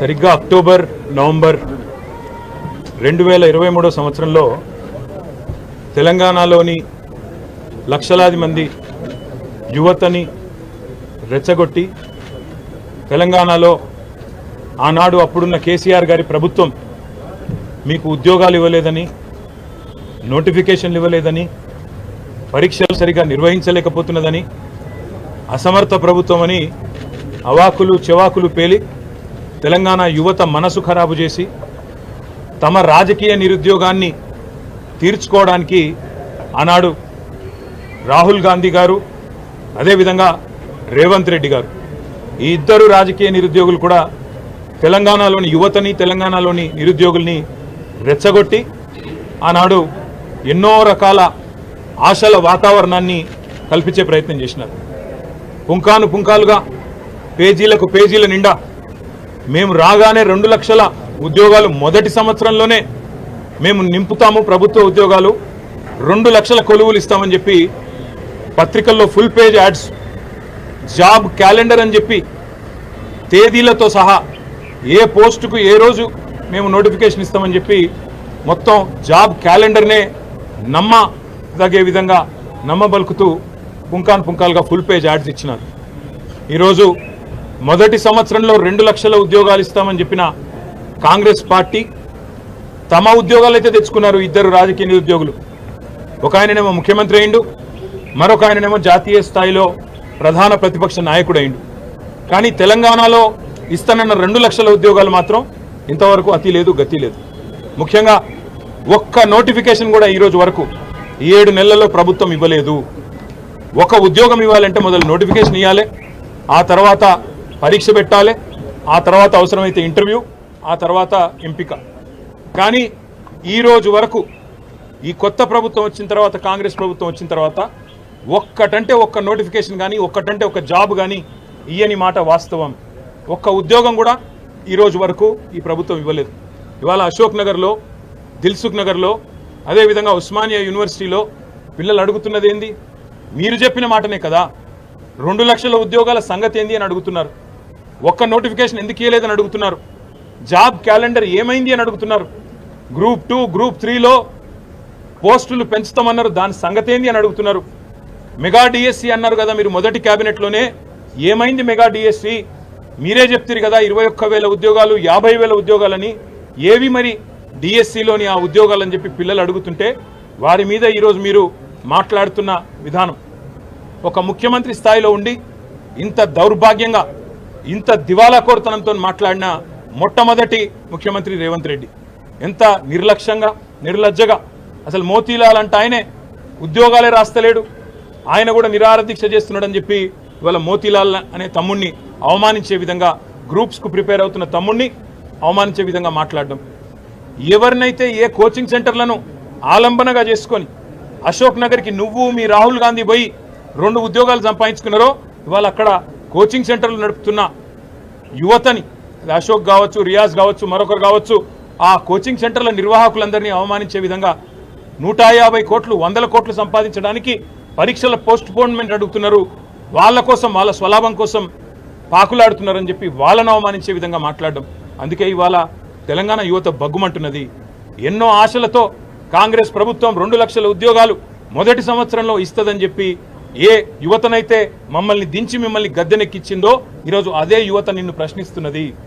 సరిగ్గా October November రెండు వేల ఇరవై మూడో సంవత్సరంలో తెలంగాణలోని లక్షలాది మంది యువతని రెచ్చగొట్టి తెలంగాణలో ఆనాడు అప్పుడున్న కేసీఆర్ గారి ప్రభుత్వం మీకు ఉద్యోగాలు ఇవ్వలేదని నోటిఫికేషన్లు ఇవ్వలేదని పరీక్షలు సరిగా నిర్వహించలేకపోతున్నదని అసమర్థ ప్రభుత్వం అని అవాకులు చెవాకులు పేలి తెలంగాణ యువత మనసు ఖరాబు చేసి తమ రాజకీయ నిరుద్యోగాన్ని తీర్చుకోవడానికి ఆనాడు రాహుల్ గాంధీ గారు అదేవిధంగా రేవంత్ రెడ్డి గారు ఈ ఇద్దరు రాజకీయ నిరుద్యోగులు కూడా తెలంగాణలోని యువతని తెలంగాణలోని నిరుద్యోగుల్ని రెచ్చగొట్టి ఆనాడు ఎన్నో రకాల ఆశల వాతావరణాన్ని కల్పించే ప్రయత్నం చేసినారు. పుంకాను పుంకాలుగా పేజీలకు పేజీల నిండా మేము రాగానే రెండు లక్షల ఉద్యోగాలు మొదటి సంవత్సరంలోనే మేము నింపుతాము ప్రభుత్వ ఉద్యోగాలు. రెండు లక్షల కొలువులు ఇస్తామని చెప్పి పత్రికల్లో full page ads job calendar అని చెప్పి తేదీలతో సహా ఏ పోస్టుకు ఏ రోజు మేము నోటిఫికేషన్ ఇస్తామని చెప్పి మొత్తం జాబ్ క్యాలెండర్నే నమ్మదగే విధంగా నమ్మబలుకుతూ పుంకాన్ పుంకాలుగా ఫుల్ పేజ్ యాడ్స్ ఇచ్చినారు. ఈరోజు మొదటి సంవత్సరంలో రెండు లక్షల ఉద్యోగాలు ఇస్తామని చెప్పిన కాంగ్రెస్ పార్టీ తమ ఉద్యోగాలు అయితే తెచ్చుకున్నారు ఇద్దరు రాజకీయ నిరుద్యోగులు ఒక ఆయననేమో ముఖ్యమంత్రి అయిండు మరొక ఆయననేమో జాతీయ స్థాయిలో ప్రధాన ప్రతిపక్ష నాయకుడు అయిండు. కానీ తెలంగాణలో ఇస్తానన్న రెండు లక్షల ఉద్యోగాలు మాత్రం ఇంతవరకు అతి లేదు గతి లేదు. ముఖ్యంగా ఒక్క నోటిఫికేషన్ కూడా ఈరోజు వరకు ఏడు నెలల్లో ప్రభుత్వం ఇవ్వలేదు. ఒక ఉద్యోగం ఇవ్వాలంటే మొదలు నోటిఫికేషన్ ఇవ్వాలి ఆ తర్వాత పరీక్ష పెట్టాలి. ఆ తర్వాత అవసరమైతే ఇంటర్వ్యూ ఆ తర్వాత ఎంపిక. కానీ ఈ రోజు వరకు ఈ కొత్త ప్రభుత్వం వచ్చిన తర్వాత కాంగ్రెస్ ప్రభుత్వం వచ్చిన తర్వాత ఒక్కటంటే ఒక్క నోటిఫికేషన్ కానీ ఒక్కటంటే ఒక జాబ్ కానీ ఇయ్యని మాట వాస్తవం. ఒక్క ఉద్యోగం కూడా ఈ రోజు వరకు ఈ ప్రభుత్వం ఇవ్వలేదు. ఇవాళ అశోక్ నగర్లో దిల్సుఖ్ నగర్లో అదేవిధంగా ఉస్మానియా యూనివర్సిటీలో పిల్లలు అడుగుతున్నది ఏంది మీరు చెప్పిన మాటనే కదా. రెండు లక్షల ఉద్యోగాల సంగతి ఏంది అని అడుగుతున్నారు. ఒక్క నోటిఫికేషన్ ఎందుకు ఇవ్వలేదని అడుగుతున్నారు? జాబ్ క్యాలెండర్ ఏమైంది అని అడుగుతున్నారు. గ్రూప్ టూ గ్రూప్ త్రీలో పోస్టులు పెంచుతామన్నారు. దాని సంగతి ఏంది అని అడుగుతున్నారు. మెగా డిఎస్సి అన్నారు కదా మీరు మొదటి క్యాబినెట్లోనే. ఏమైంది మెగా డిఎస్సి? మీరే చెప్తారు కదా ఇరవై ఒక్క వేల ఉద్యోగాలు యాభై వేల ఉద్యోగాలని. ఏవి మరి డిఎస్సిలోని ఆ ఉద్యోగాలని చెప్పి పిల్లలు అడుగుతుంటే వారి మీద ఈరోజు మీరు మాట్లాడుతున్న విధానం. ఒక ముఖ్యమంత్రి స్థాయిలో ఉండి ఇంత దౌర్భాగ్యంగా ఇంత దివాలా కోరుతనంతో మాట్లాడిన మొట్టమొదటి ముఖ్యమంత్రి రేవంత్ రెడ్డి. ఎంత నిర్లక్ష్యంగా నిర్లజ్జగా. అసలు మోతీలాల్ అంటే ఆయనే. ఉద్యోగాలే రాస్తలేడు. ఆయన కూడా నిరాహార దీక్ష చేస్తున్నాడని చెప్పి ఇవాళ మోతీలాల్ అనే తమ్ముణ్ణి అవమానించే విధంగా గ్రూప్స్కు ప్రిపేర్ అవుతున్న తమ్ముణ్ణి అవమానించే విధంగా మాట్లాడడం. ఎవరినైతే ఏ కోచింగ్ సెంటర్లను ఆలంబనగా చేసుకొని అశోక్ నగర్కి నువ్వు మీ రాహుల్ గాంధీ పోయి రెండు ఉద్యోగాలు సంపాదించుకున్నారో ఇవాళ అక్కడ కోచింగ్ సెంటర్లు నడుపుతున్న యువతని అశోక్ కావచ్చు రియాజ్ కావచ్చు మరొకరు కావచ్చు ఆ కోచింగ్ సెంటర్ల నిర్వాహకులందరినీ అవమానించే విధంగా నూట యాభై కోట్లు వందల కోట్లు సంపాదించడానికి పరీక్షల పోస్ట్ పోన్మెంట్ అడుగుతున్నారు. వాళ్ళ కోసం వాళ్ళ స్వలాభం కోసం పాకులాడుతున్నారని చెప్పి వాళ్ళను అవమానించే విధంగా మాట్లాడడం. అందుకే ఇవాళ తెలంగాణ యువత బగ్గుమంటున్నది. ఎన్నో ఆశలతో కాంగ్రెస్ ప్రభుత్వం రెండు లక్షల ఉద్యోగాలు మొదటి సంవత్సరంలో ఇస్తుందని చెప్పి ఏ యువతనైతే మమ్మల్ని దించి మిమ్మల్ని గద్దెనెక్కిచ్చిందో ఈరోజు అదే యువత నిన్ను ప్రశ్నిస్తున్నది.